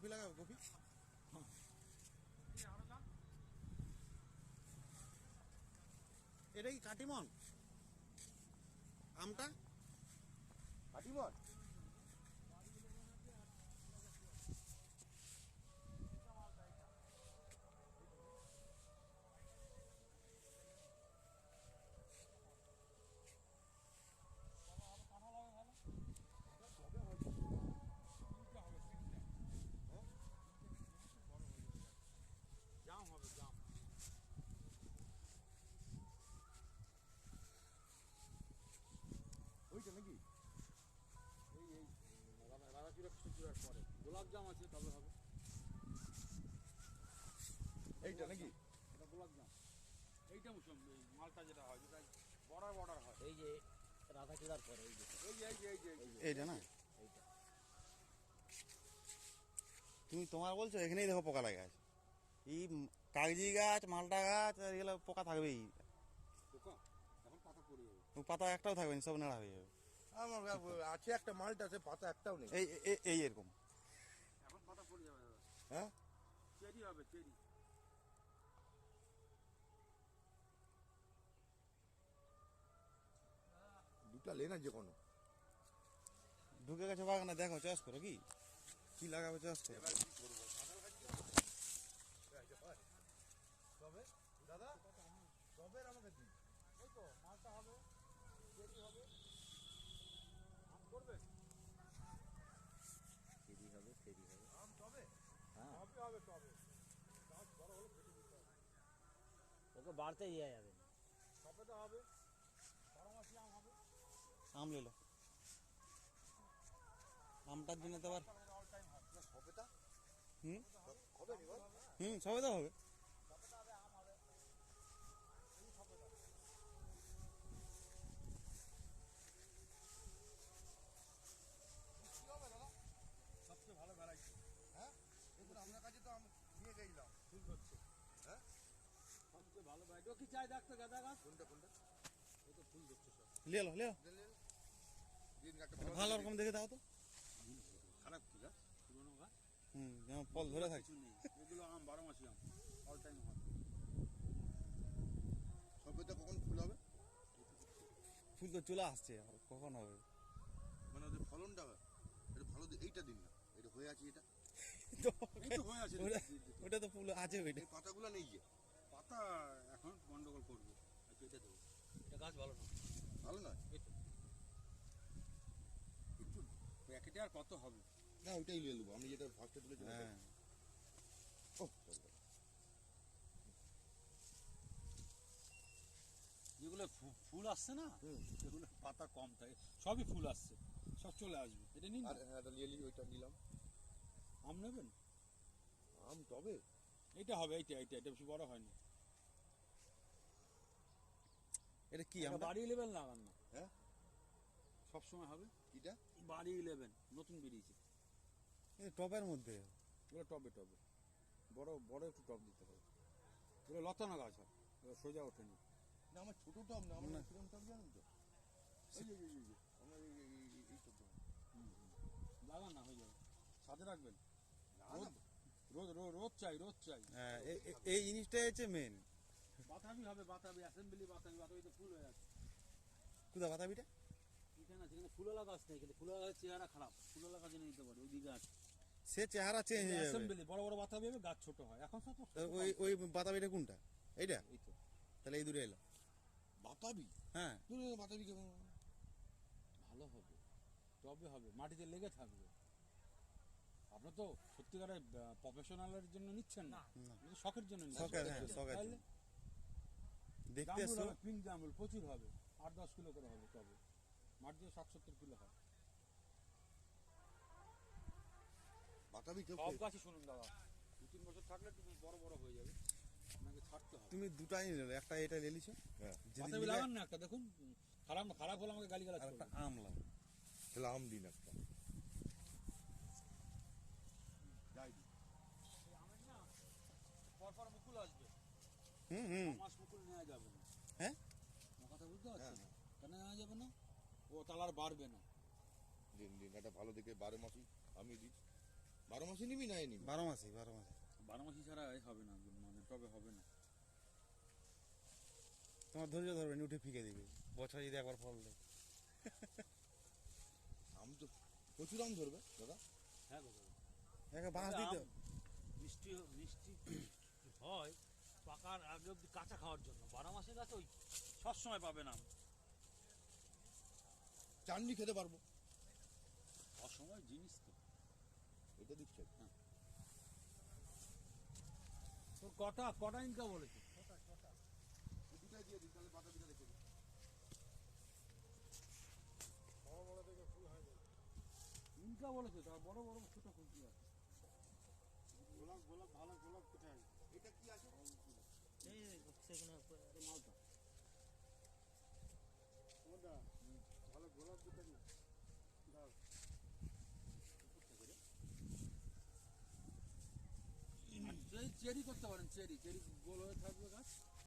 Copy এটা কি কাটিমন? আমটা? কাটিমন? চূড়া পরে গোলাপ জাম আছে তবে হবে এইটা নাকি? এটা গোলাপ জাম এইটা মুসম্বি মালটা যেটা হয় যেটা বর্ডার বর্ডার হয়। এই যে রাধা চূড়ার পরে এই যে। এই যে এই যে এই যে এইটা না? এইটা। তুমি তোমার বলছো এখানেই দেখো পোকা লাগে আছে। এই কাগজি গাছ মালটা গাছ এগুলো পোকা থাকবেই। পোকা? এখন পাতা পড়ে যাবে। পাতা একটাও থাকবে না সব নেড়া হয়ে যাবে। আমার আছে একটা মালটা আছে পাতা একটাও নেই। এই এই- এই এরকম। এখন পাতা পড়ে যাবে দাদা। হ্যাঁ? চেরি হবে চেরি। দুটা লেনা যে কোনো? ঢুকে গেছে বাগানে দেখো চাষ করো কি? কি লাগাবে চাষ করো? তবে দাদা তবে আমাকে দিন। ওই তো মালটা হবে চেরি হবে আম করবে ফেরি হবে ফেরি হবে আম তবে হ্যাঁ হবে হবে তবে গাছ বড় হলে কেটে দিতে হবে ওকে বাড়তে দিয়ে যাবে তো হবে আম হবে আম লেলো আমটার জন্য তো আবার হয় হুম হবে হুম সবে তো হবে কি হবে দাদা সবচেয়ে ভালো ভ্যারাইটি হ্যাঁ দেখুন আপনার কাছে তো আমি নিয়ে গেছিলাম ফুল হচ্ছে হ্যাঁ সবচেয়ে ভালো ভ্যারাইটি ও কি চাই দেখতো গাঁদা গাছ? কোনটা কোনটা। ও তো ফুল ধরছে সব। দিন দিন। দিন একটা ভালো রকম দেখে দাও তো। খারাপ কি গাছ? পুরোনো গাছ? হুম যেমন ফল ধরে থাকে। কিছু নেই। এগুলো আম বারো মাসি আম। অল টাইম হয় সবেটা কখন ফুল হবে? ফুল তো চলে আসছে আর কখন হবে? মানে ওদের ফলনটা এটা ভালো এইটা দিন না। এটা হয়ে আছে এটা। হয়ে ওটা- তো ফুল আছে ওইটা পাতাগুলো নেই যে। পাতা এখন গন্ডগোল করবে। আচ্ছা এটা দেবো। এটা গাছ ভালো না ভালো নয়? একটু প্যাকেটে আর কত হবে? না ওইটাই নিয়ে নেব। আমি যেটা ফার্স্টে তুলেছিলাম হ্যাঁ। ও যেগুলো ফুল আসছে না? সেগুলো পাতা কম থাকে সবই ফুল আসছে। সব চলে আসবে। এটা নিন আর হ্যাঁ এটা নিয়ে নিই ওইটা নিলাম। আম নেবেন? আম তবে? এইটা হবে এইটা এইটা এটা বেশি বড় হয়নি। এটা কি আমরা? বাড়ি ইলেভেন লাগান না। হ্যাঁ? সব সময় হবে? কিটা? বাড়ি ইলেভেন নতুন বেরিয়েছে। টপের মধ্যে। এগুলো টবে টবে। বড় বড় একটু টব দিতে হবে। এগুলো লতানো গাছ হয়। সোজা ওঠেনি। না আমার ছোট টব না আমার। কিরম টব জানেন তো? এই এই আমার এই এই- এই- এই টব লাগান না হয়ে যাবে। সাথে রাখবেন? রোদ রোদ রোদ চাই রোদ চাই। হ্যাঁ, এই জিনিসটাই হচ্ছে মেন বাতাবি হবে বাতাবি অ্যাসেম্বলি বাতাবি বাতাবি তো ফুল হয়ে আছে কুদা বাতাবিটা? এখানে আছে কিন্তু ফুলওয়ালা গাছ নেই কিন্তু ফুলওয়ালা গাছের চেহারা খারাপ। ফুলওয়ালা গাছ এনে নিতে পারে ওইদিকে আছে। সে চেহারা চেঞ্জ হয়ে যাবে। বড় বড় বাতাবি হবে গাছ ছোট হয়। এখন সব তো তো ওই ওই বাতাবিটা কোনটা? এইটা? এই তো। তাহলে এই দূরে এলো। বাতাবি? হ্যাঁ। তুমি বাতাবি কেমন? ভালো হবে তবে হবে মাটিতে লেগে থাকবে। আপনার তো সত্যিকারের প্রফেশনালের জন্য নিচ্ছেন না? শখের জন্য শখের, হ্যাঁ, শখের তাহলে জন্য। দেখতে জামরুল এসছো হবে, পিঙ্ক জামরুল প্রচুর হবে। আট দশ কিলো করে হবে তবে। মাটিতে ষাট সত্তর কিলো হয়। বাতাবি কেউ সব গাছই শুনুন দাদা। দু তিন বছর থাকলে তুমি বড় বড় হয়ে যাবে। আপনাকে ছাড়তে হবে। তুমি দুটাই নিলে একটা এটা লেলিছো হ্যাঁ। বাতাবি লাগান না একটা দেখুন। খারাপ খারাপ হলে আমাকে গালি গালাজ একটা আম লাও তাহলে আম দিন একটা। যাই দিন। আমের না পর পর মুকুল আসবে। হুম হুম মাস মুকুল নেওয়া যাবে না হ্যাঁ আমার কথা বুঝতে পারছেন। না কেন নেওয়া যাবে না? ও তাহলে আর বাড়বে না। দিন দিন একটা ভালো দেখে বারো মাসি আমি দিই। বারো মাসে নিবি না নিবি? বারো মাসি বারো মাসি বারো মাসি ছাড়া হবে না মানে টবে হবে না। তোমার ধৈর্য ধরবে উঠে ফিকে দিবে। বছরে যদি একবার ফল দেয়। আম তো প্রচুর আম ধরবে দাদা। হ্যাঁ দাদা। বাঁশ দিতে মিষ্টি মিষ্টি হয় পাকার আগে অব্দি কাঁচা খাওয়ার জন্য। বারো মাসের গাছ ওই সবসময় পাবে না। চাটনি খেতে পারব। অসময় জিনিস তো। এটা দিচ্ছে তোর কটা কটা ইনকাম বলেছে দুটাই দিয়ে দিই তাহলে পাতা রেখে দিই। ইনকা বলেছে তার বড় বড় ছোট খুঁজি আছে? গোলাপ গোলাপ ভালো গোলাপ কোথায়? এটা কি আছে? এই সেখানে মালটা ভালো গোলাপ কোথায় চেরি করতে পারেন চেরি চেরি গোল হয়ে থাকবে গাছ।